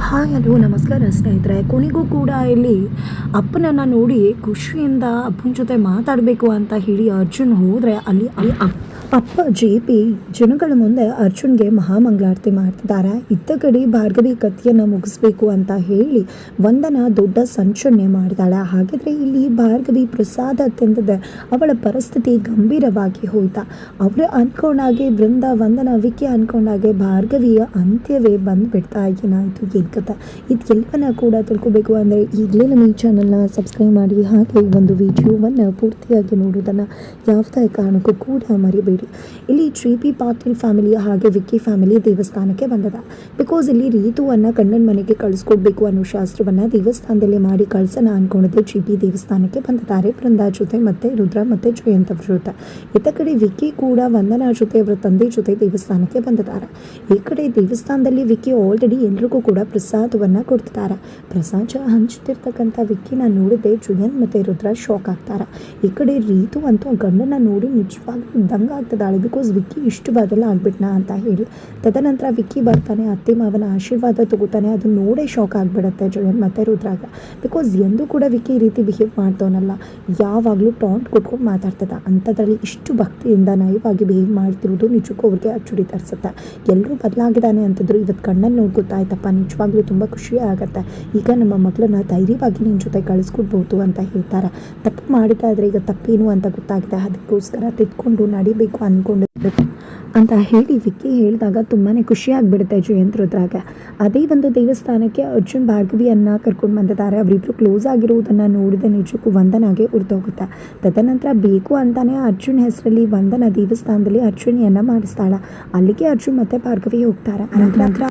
Hi, hello, ನಮಸ್ಕಾರ ಸ್ನೇಹಿತರೆ. ಕೊನೆಗೂ ಕೂಡ ಇಲ್ಲಿ ಅಪ್ಪನನ್ನು ನೋಡಿ ಖುಷಿಯಿಂದ ಅಪ್ಪನ ಜೊತೆ ಮಾತಾಡಬೇಕು ಅಂತ ಹೇಳಿ ಅರ್ಜುನ್ ಹೋದರೆ ಅಲ್ಲಿ ಅಲ್ಲಿ ಅಪ್- ಅಪ್ಪ ಜೆ ಪಿ ಜನಗಳ ಮುಂದೆ ಅರ್ಜುನ್ಗೆ ಮಹಾಮಂಗಳಾರತಿ ಮಾಡ್ತಿದ್ದಾರೆ. ಇದ್ದ ಕಡೆ ಭಾರ್ಗವಿ ಕಥೆಯನ್ನು ಮುಗಿಸ್ಬೇಕು ಅಂತ ಹೇಳಿ ವಂದನ ದೊಡ್ಡ ಸಂಚನ್ಯ ಮಾಡಿದಾಳೆ. ಹಾಗಿದ್ರೆ ಇಲ್ಲಿ ಭಾರ್ಗವಿ ಪ್ರಸಾದ ತಿಂದಿದೆ ಅವಳ ಪರಿಸ್ಥಿತಿ ಗಂಭೀರವಾಗಿ ಹೋಯ್ತಾ. ಅವರು ಅನ್ಕೊಂಡಾಗೆ ವೃಂದ ವಂದನ ವಿಕಿ ಅನ್ಕೊಂಡಾಗೆ ಭಾರ್ಗವಿಯ ಅಂತ್ಯವೇ ಬಂದ್ಬಿಡ್ತಾ ಏನಾಯಿತು, ಏನು ಕಥೆ? ಇದೆಲ್ಲವನ್ನ ಕೂಡ ತಿಳ್ಕೊಬೇಕು ಅಂದರೆ ಈಗಲೇ ನಮ್ಮ ಈ ಚಾನಲ್ನ ಸಬ್ಸ್ಕ್ರೈಬ್ ಮಾಡಿ. ಹಾಗೆ ಈ ಒಂದು ವಿಡಿಯೋವನ್ನು ಪೂರ್ತಿಯಾಗಿ ನೋಡೋದನ್ನು ಯಾವುದೇ ಕಾರಣಕ್ಕೂ ಕೂಡ ಮರಿಬೇಡಿ. ಇಲ್ಲಿ ಟ್ರಿ ಪಿ ಪಾಟೀಲ್ ಫ್ಯಾಮಿಲಿ ಹಾಗೆ ವಿಕ್ಕಿ ಫ್ಯಾಮಿಲಿ ದೇವಸ್ಥಾನಕ್ಕೆ ಬಂದದ. ಬಿಕಾಸ್ ಇಲ್ಲಿ ರೀತುವನ್ನು ಕಣ್ಣನ ಮನೆಗೆ ಕಳಿಸ್ಕೊಡ್ಬೇಕು ಅನ್ನೋ ಶಾಸ್ತ್ರವನ್ನು ದೇವಸ್ಥಾನದಲ್ಲಿ ಮಾಡಿ ಕಳ್ಸೋಣ ಅಂದ್ಕೊಂಡಿದ್ದೆ ಟ್ರಿ ಪಿ ದೇವಸ್ಥಾನಕ್ಕೆ ಬಂದಿದ್ದಾರೆ. ಬೃಂದಾ ಜೊತೆ ಮತ್ತೆ ರುದ್ರ ಮತ್ತೆ ಜಯಂತ್ ಜೊತೆ. ಇತ್ತ ಕಡೆ ವಿಕ್ಕಿ ಕೂಡ ವಂದನಾ ಜೊತೆ ಅವರ ತಂದೆ ಜೊತೆ ದೇವಸ್ಥಾನಕ್ಕೆ ಬಂದಿದ್ದಾರೆ. ಈ ಕಡೆ ದೇವಸ್ಥಾನದಲ್ಲಿ ವಿಕ್ಕಿ ಆಲ್ರೆಡಿ ಎಲ್ರಿಗೂ ಕೂಡ ಪ್ರಸಾದವನ್ನು ಕೊಡ್ತಿದ್ದಾರೆ. ಪ್ರಸಾದ ಹಂಚುತ್ತಿರ್ತಕ್ಕಂಥ ವಿಕ್ಕಿನ ನೋಡಿದೆ ಜುಯನ್ ಮತ್ತು ರುದ್ರ ಶಾಕ್ ಆಗ್ತಾರೆ. ಈ ಕಡೆ ರೀತು ಅಂತೂ ಗಂಡನ ನೋಡಿ ನಿಜವಾಗ್ಲೂ ದಂಗ ಆಗ್ತದಾಳೆ ಬಿಕಾಸ್ ವಿಕ್ಕಿ ಇಷ್ಟು ಬದಲ ಆಗ್ಬಿಟ್ನಾ ಅಂತ ಹೇಳಿ. ತದನಂತರ ವಿಕ್ಕಿ ಬರ್ತಾನೆ, ಅತ್ತೆ ಮಾವನ ಆಶೀರ್ವಾದ ತಗೋತಾನೆ ಅದು ನೋಡೇ ಶಾಕ್ ಆಗಿಬಿಡುತ್ತೆ ಜಯನ್ ಮತ್ತು ರುದ್ರಾಗ. ಬಿಕಾಸ್ ಎಂದೂ ಕೂಡ ವಿಕ್ಕಿ ಈ ರೀತಿ ಬಿಹೇವ್ ಮಾಡ್ತವನಲ್ಲ. ಯಾವಾಗಲೂ ಟಾಂಟ್ ಕೊಟ್ಕೊಂಡು ಮಾತಾಡ್ತದ. ಅಂಥದ್ರಲ್ಲಿ ಇಷ್ಟು ಭಕ್ತಿಯಿಂದ ನಯವಾಗಿ ಬಿಹೇವ್ ಮಾಡ್ತಿರೋದು ನಿಜಕ್ಕೂ ಅವ್ರಿಗೆ ಅಚ್ಚುಡಿ ತರಿಸುತ್ತೆ. ಎಲ್ಲರೂ ಬದಲಾಗಿದ್ದಾನೆ ಅಂತಂದ್ರು ಇವತ್ತು ಕಣ್ಣಲ್ಲಿ ನೋಡಿ ಗೊತ್ತಾಯ್ತಪ್ಪ, ನಿಜವಾಗ್ಲೂ ತುಂಬ ಖುಷಿ ಆಗುತ್ತೆ. ಈಗ ನಮ್ಮ ಮಗಳನ್ನ ಧೈರ್ಯವಾಗಿ ನಿನ್ನ ಜೊತೆ ಕಳಿಸ್ಕೊಡ್ಬೋದು ಅಂತ ಹೇಳ್ತಾರೆ. ತಪ್ಪು ಮಾಡಿದ ಆದರೆ ಈಗ ತಪ್ಪೇನು ಅಂತ ಗೊತ್ತಾಗಿದೆ ಅದಕ್ಕೋಸ್ಕರ ತಿದ್ಕೊಂಡು ನಡಿಬೇಕು ಅಂದ್ಕೊಂಡಿದ್ದು ಅಂತ ಹೇಳಿ ವಿಕ್ಕಿ ಹೇಳಿದಾಗ ತುಂಬಾ ಖುಷಿ ಆಗಿಬಿಡುತ್ತೆ ಜಯಂತ್ ರುದ್ರಾಗ. ಅದೇ ಒಂದು ದೇವಸ್ಥಾನಕ್ಕೆ ಅರ್ಜುನ್ ಭಾರ್ಗವಿಯನ್ನ ಕರ್ಕೊಂಡು ಬಂದಿದ್ದಾರೆ. ಅವರಿಬ್ರು ಕ್ಲೋಸ್ ಆಗಿರುವುದನ್ನು ನೋಡಿದ ನಿಜಕ್ಕೂ ವಂದನಾಗೆ ಉರಿದೋಗುತ್ತೆ. ತದನಂತರ ಬೇಕು ಅಂತಾನೆ ಅರ್ಜುನ್ ಹೆಸರಲ್ಲಿ ವಂದನ ದೇವಸ್ಥಾನದಲ್ಲಿ ಅರ್ಜುನಿಯನ್ನ ಮಾಡಿಸ್ತಾಳ. ಅಲ್ಲಿಗೆ ಅರ್ಜುನ್ ಮತ್ತೆ ಭಾರ್ಗವಿ ಹೋಗ್ತಾರೆ. ನಂತರ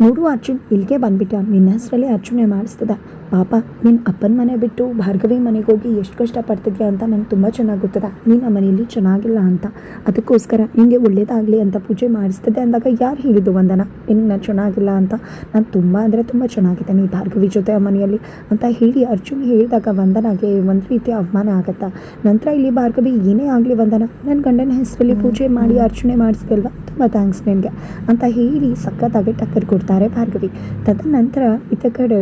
ನೋಡು ಅರ್ಜುನ್ ಇಲ್ಲಿಗೆ ಬಂದ್ಬಿಟ್ಟ. ನಿನ್ನ ಹೆಸರಲ್ಲಿ ಅರ್ಜುನೆ ಮಾಡಿಸ್ತದ ಪಾಪ ನಿನ್ನ ಅಪ್ಪನ ಮನೆ ಬಿಟ್ಟು ಭಾರ್ಗವಿ ಮನೆಗೆ ಹೋಗಿ ಎಷ್ಟು ಕಷ್ಟಪಡ್ತಿದ್ಯಾ ಅಂತ ನಂಗೆ ತುಂಬ ಚೆನ್ನಾಗಿ ಗೊತ್ತದ ನೀನು ಆ ಮನೆಯಲ್ಲಿ ಚೆನ್ನಾಗಿಲ್ಲ ಅಂತ. ಅದಕ್ಕೋಸ್ಕರ ನಿಮಗೆ ಒಳ್ಳೇದಾಗಲಿ ಅಂತ ಪೂಜೆ ಮಾಡಿಸ್ತದೆ ಅಂದಾಗ ಯಾರು ಹೇಳಿದ್ದು ವಂದನ? ನಿನಗೆ ನಾನು ಚೆನ್ನಾಗಿಲ್ಲ ಅಂತ. ನಾನು ತುಂಬ ಅಂದರೆ ತುಂಬ ಚೆನ್ನಾಗಿದೆ ನೀ ಭಾರ್ಗವಿ ಜೊತೆ ಆ ಮನೆಯಲ್ಲಿ ಅಂತ ಹೇಳಿ ಅರ್ಜುನ್ ಹೇಳಿದಾಗ ವಂದನಾಗೆ ಒಂದು ರೀತಿ ಅವಮಾನ ಆಗತ್ತಾ. ನಂತರ ಇಲ್ಲಿ ಭಾರ್ಗವಿ, ಏನೇ ಆಗಲಿ ವಂದನ. ನನ್ನ ಗಂಡನ ಹೆಸರಲ್ಲಿ ಪೂಜೆ ಮಾಡಿ ಅರ್ಚನೆ ಮಾಡಿಸ್ದಲ್ವ ತುಂಬ ಥ್ಯಾಂಕ್ಸ್ ನಿನಗೆ ಅಂತ ಹೇಳಿ ಸಖತ್ತಾಗಿ ಟಕ್ಕರ್ ಕೊಡ್ತಾರೆ ಭಾರ್ಗವಿ. ತದನಂತರ ಇತ್ತ ಕಡೆ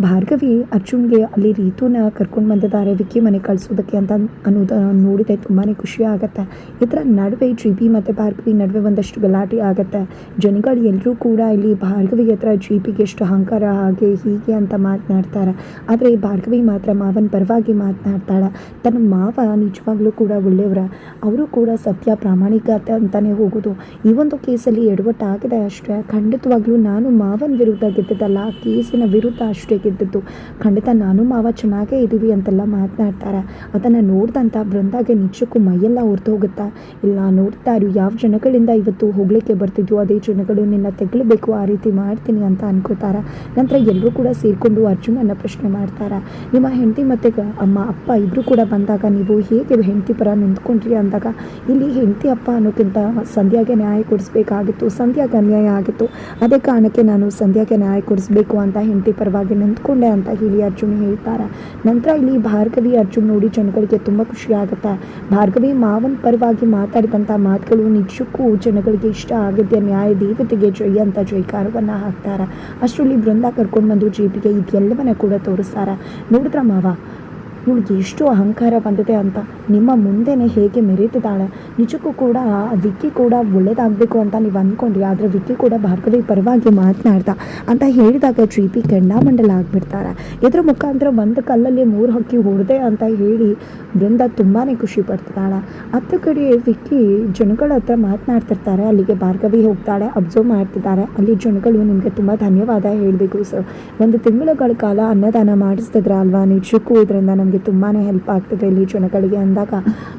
ಭಾರ್ಗವಿ ಅರ್ಜುನ್ಗೆ ಅಲ್ಲಿ ರೀತುನ ಕರ್ಕೊಂಡು ಬಂದಿದ್ದಾರೆ ವಿಕ್ಕಿ ಮನೆ ಕಳಿಸೋದಕ್ಕೆ ಅಂತ ಅನ್ನೋದು ನೋಡಿದೆ ತುಂಬಾ ಖುಷಿ ಆಗುತ್ತೆ. ಇದರ ನಡುವೆ ಜಿ ಬಿ ಮತ್ತು ಭಾರ್ಗವಿ ನಡುವೆ ಒಂದಷ್ಟು ಗಲಾಟೆ ಆಗುತ್ತೆ. ಜನಗಳು ಎಲ್ಲರೂ ಕೂಡ ಇಲ್ಲಿ ಭಾರ್ಗವಿ ಹತ್ರ ಜಿ ಪಿಗೆ ಎಷ್ಟು ಅಹಂಕಾರ, ಹಾಗೆ ಹೀಗೆ ಅಂತ ಮಾತನಾಡ್ತಾರೆ. ಆದರೆ ಭಾರ್ಗವಿ ಮಾತ್ರ ಮಾವನ ಪರವಾಗಿ ಮಾತನಾಡ್ತಾಳೆ. ತನ್ನ ಮಾವ ನಿಜವಾಗ್ಲೂ ಕೂಡ ಒಳ್ಳೆಯವರ ಅವರು ಕೂಡ ಸತ್ಯ ಪ್ರಾಮಾಣಿಕತೆ ಅಂತಲೇ ಹೋಗೋದು. ಈ ಒಂದು ಕೇಸಲ್ಲಿ ಎಡವಟ್ಟಾಗಿದೆ ಅಷ್ಟೇ. ಖಂಡಿತವಾಗ್ಲೂ ನಾನು ಮಾವನ ವಿರುದ್ಧ ಗೆದ್ದಿದ್ದಲ್ಲ, ಆ ಕೇಸಿನ ವಿರುದ್ಧ ಅಷ್ಟೇ. ಗೆದ್ದಿದ್ದು ಖಂಡಿತ ನಾನು ಮಾವ ಚೆನ್ನಾಗೇ ಇದ್ದೀವಿ ಅಂತೆಲ್ಲ ಮಾತನಾಡ್ತಾರೆ. ಅದನ್ನು ನೋಡ್ದಂಥ ಬೃಂದಾಗೆ ನಿಜಕ್ಕೂ ಮೈಯೆಲ್ಲ ಹೊರ್ತು ಹೋಗುತ್ತಾ ಇಲ್ಲ, ನೋಡ್ತಾ ಇರು. ಯಾವ ಜನಗಳಿಂದ ಇವತ್ತು ಹೋಗ್ಲಿಕ್ಕೆ ಬರ್ತಿದ್ವು ಅದೇ ಜನಗಳು ನಿನ್ನ ತೆಗಲಬೇಕು ಆ ರೀತಿ ಮಾಡ್ತೀನಿ ಅಂತ ಅನ್ಕೋತಾರೆ. ನಂತರ ಎಲ್ಲರೂ ಕೂಡ ಸೇರಿಕೊಂಡು ಅರ್ಜುನನ ಪ್ರಶ್ನೆ ಮಾಡ್ತಾರೆ. ನಿಮ್ಮ ಹೆಂಡತಿ ಮತ್ತು ಅಮ್ಮ, ಅಪ್ಪ ಇಬ್ಬರು ಕೂಡ ಬಂದಾಗ ನೀವು ಹೇಗೆ ಹೆಂಡತಿ ಪರ ನಿಂತ್ಕೊಂಡ್ರಿ ಅಂದಾಗ, ಇಲ್ಲಿ ಹೆಂಡತಿ, ಅಪ್ಪ ಅನ್ನೋಕ್ಕಿಂತ ಸಂಧ್ಯಾಗೆ ನ್ಯಾಯ ಕೊಡಿಸ್ಬೇಕಾಗಿತ್ತು. ಸಂಧ್ಯಾಗೆ ಅನ್ಯಾಯ ಆಗಿತ್ತು. ಅದೇ ಕಾರಣಕ್ಕೆ ನಾನು ಸಂಧ್ಯಾಗೆ ನ್ಯಾಯ ಕೊಡಿಸ್ಬೇಕು ಅಂತ ಹೆಂಡತಿ ಪರವಾಗಿ ನಿಂತ್ಕೊಂಡೆ ಅಂತ ಹೇಳಿ ಅರ್ಜುನ್ ಹೇಳ್ತಾರೆ. ನಂತರ ಇಲ್ಲಿ ಭಾರ್ಗವಿ ಅರ್ಜುನ್ ನೋಡಿ ಜನಗಳಿಗೆ ತುಂಬ ಖುಷಿ ಆಗುತ್ತೆ. ಭಾರ್ಗವಿ ಮಾವನ ಪರವಾಗಿ ಮಾತಾಡಿದಂಥ ಮಾತುಗಳು ನಿಜಕ್ಕೂ ಜನಗಳಿಗೆ ಇಷ್ಟ ಆಗುತ್ತೆ ನ್ಯಾಯ ದೇವತೆಗೆ ಜಯ ಅಂತ ಜೈಕಾರವನ್ನು ಹಾಕ್ತಾರೆ. ಅಷ್ಟರಲ್ಲಿ ಬೃಂದ ಕರ್ಕೊಂಡು ಬಂದು ಜೀಪಿಗೆ ಇದೆಲ್ಲವನ್ನ ಕೂಡ ತೋರಿಸ್ತಾರೆ. ನೋಡಿದ್ರ ಮಾವ? ಇವಳಿಗೆ ಎಷ್ಟು ಅಹಂಕಾರ ಬಂದಿದೆ ಅಂತ ನಿಮ್ಮ ಮುಂದೆನೇ ಹೇಗೆ ಮೆರೀತಿದ್ದಾಳೆ ನಿಜಕ್ಕೂ ಕೂಡ ವಿಕ್ಕಿ ಕೂಡ ಒಳ್ಳೇದಾಗಬೇಕು ಅಂತ ನೀವು ಅಂದ್ಕೊಂಡ್ರಿ, ಆದರೆ ವಿಕ್ಕಿ ಕೂಡ ಭಾರ್ಗವಿ ಪರವಾಗಿ ಮಾತನಾಡ್ತಾ ಅಂತ ಹೇಳಿದಾಗ ಜಿ ಕೆಂಡಾಮಂಡಲ ಆಗಿಬಿಡ್ತಾರೆ ಇದ್ರ ಮುಖಾಂತರ ಒಂದು ಕಲ್ಲಲ್ಲಿ ಮೂರು ಹಕ್ಕಿ ಹೊಡೆದೆ ಅಂತ ಹೇಳಿ ಬೃಂದ ತುಂಬಾ ಖುಷಿ ಪಡ್ತಿದ್ದಾಳೆ. ಅತ್ತ ಕಡೆ ವಿಕ್ಕಿ ಜನಗಳ ಹತ್ರ ಮಾತನಾಡ್ತಿರ್ತಾರೆ. ಅಲ್ಲಿಗೆ ಭಾರ್ಗವಿ ಹೋಗ್ತಾಳೆ ಅಬ್ಸರ್ವ್ ಮಾಡ್ತಿದ್ದಾರೆ. ಅಲ್ಲಿ ಜನಗಳು ನಿಮಗೆ ತುಂಬ ಧನ್ಯವಾದ ಹೇಳಬೇಕು ಸರ್ ಒಂದು ತಿಂಗಳುಗಳ ಕಾಲ ಅನ್ನದಾನ ಮಾಡಿಸ್ತಿದ್ರ ಅಲ್ವಾ? ನಿಜಕ್ಕೂ ಇದರಿಂದ ನಮಗೆ ತುಂಬಾ ಹೆಲ್ಪ್ ಆಗ್ತದೆ ಇಲ್ಲಿ ಜನಗಳಿಗೆ ಅಂದಾಗ.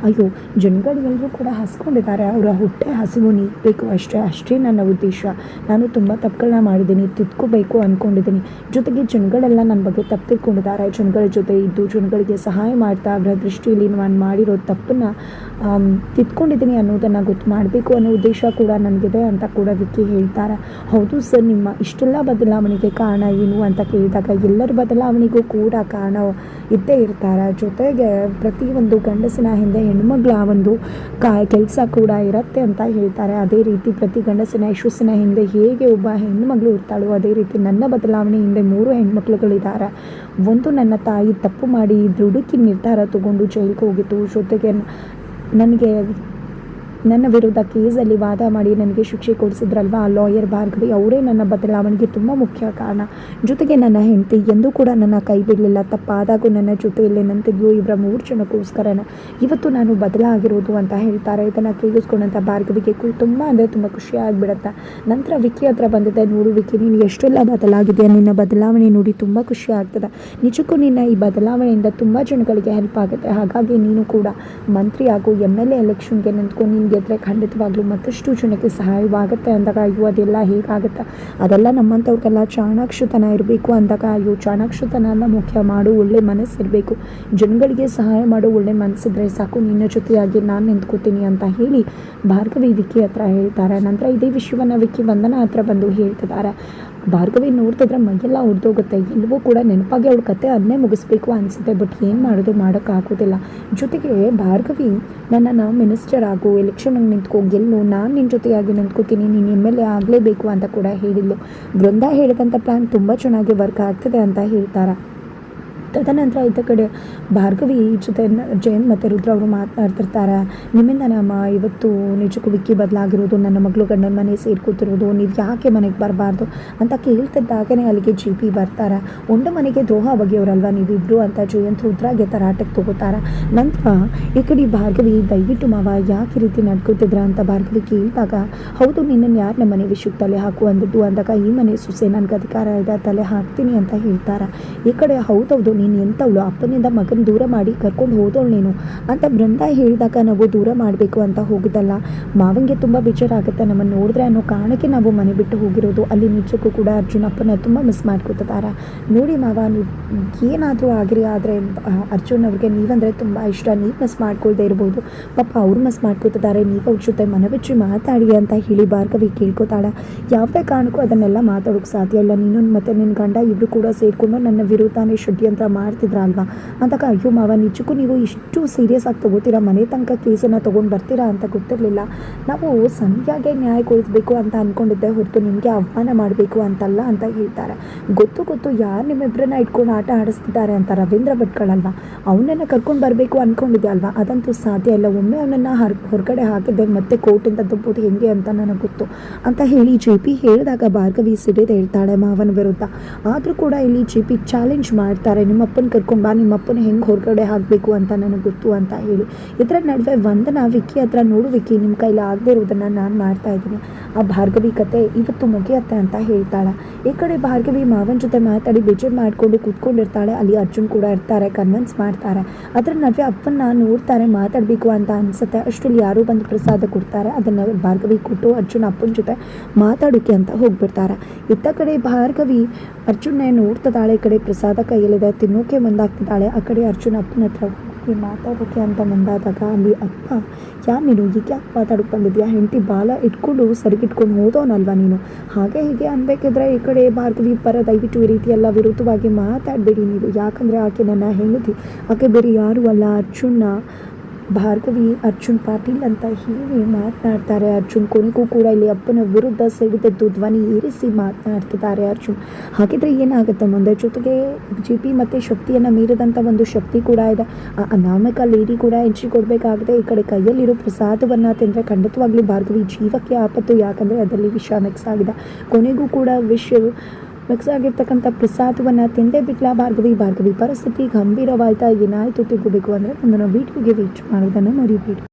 ಅಯ್ಯೋ, ಜನಗಳಿಗೆಲ್ಲರೂ ಕೂಡ ಹಸ್ಕೊಂಡಿದ್ದಾರೆ. ಅವರ ಹುಟ್ಟೆ ಹಸಿವು ನೀಗಬೇಕು ಅಷ್ಟೇ ಅಷ್ಟೇ ನನ್ನ ಉದ್ದೇಶ. ನಾನು ತುಂಬ ತಪ್ಪುಗಳನ್ನ ಮಾಡಿದ್ದೀನಿ, ತಿದ್ಕೋಬೇಕು ಅಂದ್ಕೊಂಡಿದ್ದೀನಿ ಜೊತೆಗೆ ಜನಗಳೆಲ್ಲ ನನ್ನ ಬಗ್ಗೆ ತಪ್ಪು ತಿಳ್ಕೊಂಡಿದ್ದಾರೆ. ಜನಗಳ ಜೊತೆ ಇದ್ದು, ಜನಗಳಿಗೆ ಸಹಾಯ ಮಾಡ್ತಾ ಅವರ ದೃಷ್ಟಿಯಲ್ಲಿ ನಾನು ಮಾಡಿರೋ ತಪ್ಪನ್ನು ತಿದ್ಕೊಂಡಿದ್ದೀನಿ ಅನ್ನೋದನ್ನು ಗೊತ್ತು ಮಾಡಬೇಕು ಅನ್ನೋ ಉದ್ದೇಶ ಕೂಡ ನನಗಿದೆ ಅಂತ ಕೂಡ ವಿಕ್ಕಿ ಹೇಳ್ತಾರೆ. ಹೌದು ಸರ್, ನಿಮ್ಮ ಇಷ್ಟೆಲ್ಲ ಬದಲಾವಣೆಗೆ ಕಾರಣ ಏನು ಅಂತ ಕೇಳಿದಾಗ ಎಲ್ಲರ ಬದಲಾವಣೆಗೂ ಕೂಡ ಕಾರಣ ಇದ್ದೇ ಇರುತ್ತೆ ಹೇಳ್ತಾರೆ. ಜೊತೆಗೆ ಪ್ರತಿಯೊಂದು ಗಂಡಸಿನ ಹಿಂದೆ ಹೆಣ್ಮಗಳ ಒಂದು ಕಾ ಕೆಲಸ ಕೂಡ ಇರುತ್ತೆ ಅಂತ ಹೇಳ್ತಾರೆ. ಅದೇ ರೀತಿ ಪ್ರತಿ ಗಂಡಸಿನ ಯಶಸ್ಸಿನ ಹಿಂದೆ ಹೇಗೆ ಒಬ್ಬ ಹೆಣ್ಮಗಳು ಇರ್ತಾಳೋ ಅದೇ ರೀತಿ ನನ್ನ ಬದಲಾವಣೆ ಹಿಂದೆ ಮೂರು ಹೆಣ್ಮಕ್ಳುಗಳಿದ್ದಾರೆ. ಒಂದು ನನ್ನ ತಾಯಿ ತಪ್ಪು ಮಾಡಿ ದುಡುಕಿ ನಿರ್ಧಾರ ತಗೊಂಡು ಜೈಲಿಗೆ ಹೋಗಿತ್ತು. ಜೊತೆಗೆ ನನಗೆ ನನ್ನ ವಿರುದ್ಧ ಕೇಸಲ್ಲಿ ವಾದ ಮಾಡಿ ನನಗೆ ಶಿಕ್ಷೆ ಕೊಡಿಸಿದ್ರಲ್ವ? ಲಾಯರ್ ಭಾರ್ಗವಿ ಅವರೇ ನನ್ನ ಬದಲಾವಣೆಗೆ ತುಂಬ ಮುಖ್ಯ ಕಾರಣ. ಜೊತೆಗೆ ನನ್ನ ಹೆಂಡತಿ ಎಂದೂ ಕೂಡ ನನ್ನ ಕೈ ಬಿಡಲಿಲ್ಲ. ತಪ್ಪಾದಾಗೂ ನನ್ನ ಜೊತೆಯಲ್ಲಿ ನಂತಿದ್ಲು. ಇವರ ಮೂರು ಜನಕ್ಕೋಸ್ಕರನ ಇವತ್ತು ನಾನು ಬದಲಾಗಿರೋದು ಅಂತ ಹೇಳ್ತಾರೆ. ಇದನ್ನು ಕೇಳಿಸ್ಕೊಂಡಂಥ ಭಾರ್ಗವಿಗೆ ತುಂಬ ಅಂದರೆ ತುಂಬ ಖುಷಿ ಆಗಿಬಿಡುತ್ತೆ. ನಂತರ ವಿಕಿ ಹತ್ರ ಬಂದಿದ್ದೆ ನೋಡು ವಿಕಿ ನೀನು ಎಷ್ಟೆಲ್ಲ ಬದಲಾಗಿದೆಯಾ? ನಿನ್ನ ಬದಲಾವಣೆ ನೋಡಿ ತುಂಬ ಖುಷಿ ಆಗ್ತದೆ. ನಿಜಕ್ಕೂ ನಿನ್ನ ಈ ಬದಲಾವಣೆಯಿಂದ ತುಂಬ ಜನಗಳಿಗೆ ಹೆಲ್ಪ್ ಆಗುತ್ತೆ. ಹಾಗಾಗಿ ನೀನು ಕೂಡ ಮಂತ್ರಿ ಹಾಗೂ ಎಂ ಎಲ್ ಎ ಎಲೆಕ್ಷನ್ಗೆ ನಿಂತ್ಕೊಂಡು ನೀನು ಗೆದ್ದರೆ ಖಂಡಿತವಾಗ್ಲೂ ಮತ್ತಷ್ಟು ಜನಕ್ಕೆ ಸಹಾಯವಾಗುತ್ತೆ ಅಂದಾಗ, ಅಯ್ಯೋ, ಅದೆಲ್ಲ ಹೇಗಾಗುತ್ತೆ? ಅದೆಲ್ಲ ನಮ್ಮಂಥವ್ರಿಗೆಲ್ಲ ಚಾಣಾಕ್ಷತನ ಇರಬೇಕು ಅಂದಾಗ, ಅಯ್ಯೋ ಚಾಣಾಕ್ಷತನ ಮುಖ್ಯ ಮಾಡು, ಒಳ್ಳೆ ಮನಸ್ಸಿರಬೇಕು. ಜನಗಳಿಗೆ ಸಹಾಯ ಮಾಡು, ಒಳ್ಳೆ ಮನಸ್ಸಿದ್ರೆ ಸಾಕು, ನಿನ್ನ ಜೊತೆಯಾಗಿ ನಾನು ನಿಂತ್ಕೋತೀನಿ ಅಂತ ಹೇಳಿ ಭಾರ್ಗವಿ ವಿಕಿ ಹತ್ರ ಹೇಳ್ತಾರೆ. ನಂತರ ಇದೇ ವಿಷಯವನ್ನು ವಿಕಿ ವಂದನ ಹತ್ರ ಬಂದು ಹೇಳ್ತಿದ್ದಾರೆ. ಭಾರ್ಗವಿ ನೋಡ್ತಿದ್ರೆ ಮೈಯೆಲ್ಲ ಹೊಡೆದೋಗುತ್ತೆ ಎಲ್ಲವೂ ಕೂಡ ನೆನಪಾಗಿ ಅವಳ ಕತೆ ಅದನ್ನೇ ಮುಗಿಸ್ಬೇಕು ಅನಿಸುತ್ತೆ. ಬಟ್ ಏನು ಮಾಡೋದು ಮಾಡೋಕ್ಕಾಗೋದಿಲ್ಲ ಜೊತೆಗೆ ಭಾರ್ಗವಿ, ನನ್ನನ್ನು ಮಿನಿಸ್ಟರ್ ಆಗು, ಎಲೆಕ್ಷನ್ಗೆ ನಿಂತ್ಕೋ, ಗೆಲ್ಲು, ನಾನು ನಿನ್ನ ಜೊತೆಯಾಗಿ ನಿಂತ್ಕೋತೀನಿ, ನೀನು ಎಂ ಎಲ್ ಎ ಆಗಲೇಬೇಕು ಅಂತ ಕೂಡ ಹೇಳಿದ್ಲು. ಬೃಂದ ಹೇಳಿದಂಥ ಪ್ಲ್ಯಾನ್ ತುಂಬ ಚೆನ್ನಾಗಿ ವರ್ಕ್ ಆಗ್ತದೆ ಅಂತ ಹೇಳ್ತಾರೆ. ತದನಂತರ ಇದ್ದ ಕಡೆ ಭಾರ್ಗವಿ ಜೊತೆ ಜಯಂತ್ ಮತ್ತು ರುದ್ರ ಅವರು ಮಾತನಾಡ್ತಿರ್ತಾರೆ ನಿಮ್ಮಿಂದ ನಮ್ಮ ಇವತ್ತು ನಿಜಕ್ಕೂ ವಿಕ್ಕಿ ಬದಲಾಗಿರೋದು ನನ್ನ ಮಗಳು ಗಂಡನ ಮನೆ ಸೇರ್ಕೊತಿರೋದು ನೀವು ಯಾಕೆ ಮನೆಗೆ ಬರಬಾರ್ದು ಅಂತ ಕೇಳ್ತಿದ್ದಾಗನೇ ಅಲ್ಲಿಗೆ ಜಿ ಪಿ ಬರ್ತಾರೆ. ಒಂದು ಮನೆಗೆ ದ್ರೋಹ ಬಗೆಯವರಲ್ವ ನೀವಿಬ್ರು ಅಂತ ಜಯಂತ್ ರುದ್ರಾಗೆ ತರಾಟಕ್ಕೆ ತಗೋತಾರೆ. ನಂತರ ಈ ಕಡೆ ಭಾರ್ಗವಿ ದಯವಿಟ್ಟು ಮಾವ ಯಾಕೆ ರೀತಿ ನಡ್ಕೋತಿದ್ರ ಅಂತ ಭಾರ್ಗವಿ ಕೇಳಿದಾಗ, ಹೌದು ನಿನ್ನನ್ನು ಯಾರು ನಮ್ಮ ಮನೆ ವಿಷಯಕ್ಕೆ ತಲೆ ಹಾಕು ಅಂದಿದ್ದು ಅಂದಾಗ ಈ ಮನೆ ಸುಸೆ ನನಗೆ ಅಧಿಕಾರ ಇದೆ, ತಲೆ ಹಾಕ್ತೀನಿ ಅಂತ ಹೇಳ್ತಾರೆ. ಈ ಕಡೆ ಹೌದೌದು ನೀನು ಎಂಥವಳು ಅಪ್ಪನಿಂದ ಮಗನ ದೂರ ಮಾಡಿ ಕರ್ಕೊಂಡು ಹೋದವಳು ನೀನು. ಅಂತ ಬೃಂದ ಹೇಳಿದಾಗ ನಾವು ದೂರ ಮಾಡಬೇಕು ಅಂತ ಹೋಗಿದ್ದಲ್ಲ. ಮಾವನಿಗೆ ತುಂಬ ಬೇಜಾರಾಗುತ್ತೆ ನಮ್ಮನ್ನು ನೋಡಿದ್ರೆ ಅನ್ನೋ ಕಾರಣಕ್ಕೆ ನಾವು ಮನೆ ಬಿಟ್ಟು ಹೋಗಿರೋದು. ಅಲ್ಲಿ ನಿಜಕ್ಕೂ ಕೂಡ ಅರ್ಜುನ್ ಅಪ್ಪನ ತುಂಬ ಮಿಸ್ ಮಾಡ್ಕೊತಿದ್ದಾರೆ ನೋಡಿ ಮಾವ, ನೀವು ಏನಾದರೂ ಆಗಿರಿ, ಆದರೆ ಅರ್ಜುನ್ ಅವ್ರಿಗೆ ನೀವಂದರೆ ತುಂಬ ಇಷ್ಟ. ನೀವು ಮಿಸ್ ಮಾಡ್ಕೊಳ್ದೇ ಇರ್ಬೋದು. ಪಾಪ ಅವ್ರು ಮಿಸ್ ಮಾಡ್ಕೊತಿದ್ದಾರೆ ನೀವು ಅವ್ರ ಜೊತೆ ಮನಬಿಚ್ಚಿ ಮಾತಾಡಿ ಅಂತ ಹೇಳಿ ಭಾರ್ಗವಿ ಕೇಳ್ಕೊತಾಳೆ. ಯಾವುದೇ ಕಾರಣಕ್ಕೂ ಅದನ್ನೆಲ್ಲ ಮಾತಾಡೋಕ್ಕೆ ಸಾಧ್ಯ ಇಲ್ಲ. ನೀನು ಮತ್ತು ನಿನ್ನ ಗಂಡ ಇಬ್ಬರು ಕೂಡ ಸೇರಿಕೊಂಡು ನನ್ನ ವಿರುದ್ಧಾನೇ ಷಡ್ಯಂತ್ರ ಮಾಡ್ತಿದ್ರ ಅಲ್ವಾ ಅಂದಾಗ ಅಯ್ಯೋ ಮಾವ, ನಿಜಕ್ಕೂ ನೀವು ಇಷ್ಟು ಸೀರಿಯಸ್ ಆಗಿ ತೊಗೋತೀರಾ? ಮನೆ ತನಕ ಕೇಸನ್ನು ತೊಗೊಂಡು ಬರ್ತೀರಾ ಅಂತ ಗೊತ್ತಿರಲಿಲ್ಲ. ನಾವು ಸಂಧ್ಯಾಗೆ ನ್ಯಾಯ ಕೊಡಿಸ್ಬೇಕು ಅಂತ ಅಂದ್ಕೊಂಡಿದ್ದೆ ಹೊರತು ನಿಮಗೆ ಅವಮಾನ ಮಾಡಬೇಕು ಅಂತಲ್ಲ ಅಂತ ಹೇಳ್ತಾರೆ. ಗೊತ್ತು ಗೊತ್ತು ಯಾರು ನಿಮ್ಮಿಬ್ಬರನ್ನ ಇಟ್ಕೊಂಡು ಆಟ ಆಡಿಸ್ತಿದ್ದಾರೆ ಅಂತ ರವೀಂದ್ರ ಭಟ್ಗಳಲ್ವಾ ಅವನನ್ನು ಕರ್ಕೊಂಡು ಬರಬೇಕು ಅಂದ್ಕೊಂಡಿದ್ದೆ ಅಲ್ವಾ? ಅದಂತೂ ಸಾಧ್ಯ ಇಲ್ಲ. ಒಮ್ಮೆ ಅವನನ್ನು ಹರ್, ಹೊರಗಡೆ ಹಾಕಿದ್ದೆ, ಮತ್ತೆ ಕೋರ್ಟಿಂದ ದುಬ್ಬೋದು ಹೆಂಗೆ ಅಂತ ನನಗೆ ಗೊತ್ತು. ಅಂತ ಹೇಳಿ ಜೆ ಪಿ ಹೇಳಿದಾಗ ಭಾರ್ಗವಿ ಸಿಡಿದು ಹೇಳ್ತಾಳೆ ಮಾವನ ವಿರುದ್ಧ. ಆದರೂ ಕೂಡ ಇಲ್ಲಿ ಜೆ ಪಿ ಚಾಲೆಂಜ್ ಮಾಡ್ತಾರೆ. ನಿಮ್ಮಪ್ಪನ ಕರ್ಕೊಂಡು ಬಾ, ನಿಮ್ಮಪ್ಪನ ಹೆಂಗೆ ಹೊರಗಡೆ ಹಾಕಬೇಕು ಅಂತ ನನಗೆ ಗೊತ್ತು ಅಂತ ಹೇಳಿ. ಇದರ ನಡುವೆ ವಂದನ ವಿಕ್ಕಿ ಹತ್ರ ನೋಡು ವಿಕ್ಕಿ ನಿಮ್ಮ ಕೈಲಿ ಆಗದೆ ಇರೋದನ್ನು ನಾನು ಮಾಡ್ತಾ ಇದ್ದೀನಿ. ಆ ಭಾರ್ಗವಿ ಕತೆ ಇವತ್ತು ಮುಗಿಯತ್ತೆ ಅಂತ ಹೇಳ್ತಾಳೆ. ಈ ಕಡೆ ಭಾರ್ಗವಿ ಮಾವನ ಜೊತೆ ಮಾತಾಡಿ ಬೇಜಾರು ಮಾಡಿಕೊಂಡು ಕೂತ್ಕೊಂಡಿರ್ತಾಳೆ. ಅಲ್ಲಿ ಅರ್ಜುನ್ ಕೂಡ ಇರ್ತಾರೆ, ಕನ್ವಿನ್ಸ್ ಮಾಡ್ತಾರೆ. ಅದರ ನಡುವೆ ಅಪ್ಪನ್ನ ನೋಡ್ತಾರೆ, ಮಾತಾಡಬೇಕು ಅಂತ ಅನಿಸುತ್ತೆ. ಅಷ್ಟರಲ್ಲಿ ಯಾರೂ ಬಂದು ಪ್ರಸಾದ ಕೊಡ್ತಾರೆ. ಅದನ್ನು ಭಾರ್ಗವಿ ಕೊಟ್ಟು ಅರ್ಜುನ್ ಅಪ್ಪನ ಜೊತೆ ಮಾತಾಡೋಕ್ಕೆ ಅಂತ ಹೋಗ್ಬಿಡ್ತಾರೆ. ಇತ್ತ ಕಡೆ ಭಾರ್ಗವಿ ಅರ್ಜುನ್ನೇ ನೋಡ್ತದಾಳೆ ಕಡೆ ಪ್ರಸಾದ ಕೈಯಲ್ಲಿದೆ ತಿನ್ನೋಕೆ ಮುಂದಾಗ್ತಿದ್ದಾಳೆ. ಆ ಕಡೆ ಅರ್ಜುನ್ ಅಪ್ಪನ ಹತ್ರ ಹೋಗಿ ಮಾತಾಡೋಕೆ ಅಂತ ಮುಂದಾದಾಗ ಅಲ್ಲಿ ಅಪ್ಪ, ಯಾ ನೀನು ಈಗ ಯಾಕೆ ಮಾತಾಡೋಕೆ ಬಂದಿದ್ಯಾ? ಹೆಂಡತಿ ಬಾಲ ಇಟ್ಕೊಂಡು ಸರಿಗಿಟ್ಕೊಂಡು ಹೋದವನಲ್ವಾ ನೀನು? ಹಾಗೆ ಹೀಗೆ ಅನ್ಬೇಕಿದ್ರೆ ಈ ಕಡೆ ಭಾರತವಿ ಪರ ದಯವಿಟ್ಟು ಈ ರೀತಿ ಎಲ್ಲ ವಿರುದ್ಧವಾಗಿ ಮಾತಾಡಬೇಡಿ ನೀವು ಯಾಕಂದರೆ ಆಕೆ ನನ್ನ ಹೆಂಡತಿ. ಆಕೆ ಬೇರೆ ಯಾರೂ ಅಲ್ಲ. ಅರ್ಜುನ್ನ ಭಾರ್ಗವಿ, ಅರ್ಜುನ್ ಪಾಟೀಲ್ ಅಂತ ಹೇಳಿ ಮಾತನಾಡ್ತಾರೆ. ಅರ್ಜುನ್ ಕೊನೆಗೂ ಕೂಡ ಇಲ್ಲಿ ಅಪ್ಪನ ವಿರುದ್ಧ ಸಿಡಿದದ್ದು ಧ್ವನಿ ಏರಿಸಿ ಮಾತನಾಡ್ತಿದ್ದಾರೆ ಅರ್ಜುನ್. ಹಾಗಿದ್ರೆ ಏನಾಗುತ್ತೆ? ಮುಂದೆ ಜೊತೆಗೆ ಜಿ ಪಿ ಮತ್ತು ಶಕ್ತಿಯನ್ನು ಮೀರಿದಂಥ ಒಂದು ಶಕ್ತಿ ಕೂಡ ಇದೆ. ಆ ಅನಾಮಿಕ ಲೇಡಿ ಕೂಡ ಎಂಟ್ರಿ ಕೊಡಬೇಕಾಗಿದೆ. ಈ ಕಡೆ ಕೈಯಲ್ಲಿರೋ ಪ್ರಸಾದವನ್ನು ತಿಂದರೆ ಖಂಡಿತವಾಗ್ಲೂ ಭಾರ್ಗವಿ ಜೀವಕ್ಕೆ ಆಪತ್ತು. ಯಾಕಂದರೆ ಅದರಲ್ಲಿ ವಿಷ ಮಿಕ್ಸ್ ಆಗಿದೆ. ಕೊನೆಗೂ ಕೂಡ ವಿಷ ಮಿಕ್ಸ್ ಆಗಿರ್ತಕ್ಕಂಥ ಪ್ರಸಾದವನ್ನು ತಿಂದೇ ಬಿಟ್ಲ ಭಾರ್ಗವಿ. ಭಾರ್ಗವಿ ಪರಿಸ್ಥಿತಿ ಗಂಭೀರವಾಯ್ತಾ ಏನಾಯಿತು ತಿಗೋಬೇಕು ಅಂದರೆ ನಮ್ಮನ್ನು ವೀಡಿಯೋಗೆ ವೇಟ್ ಮಾಡೋದನ್ನು ಮರಿಬೇಡಿ.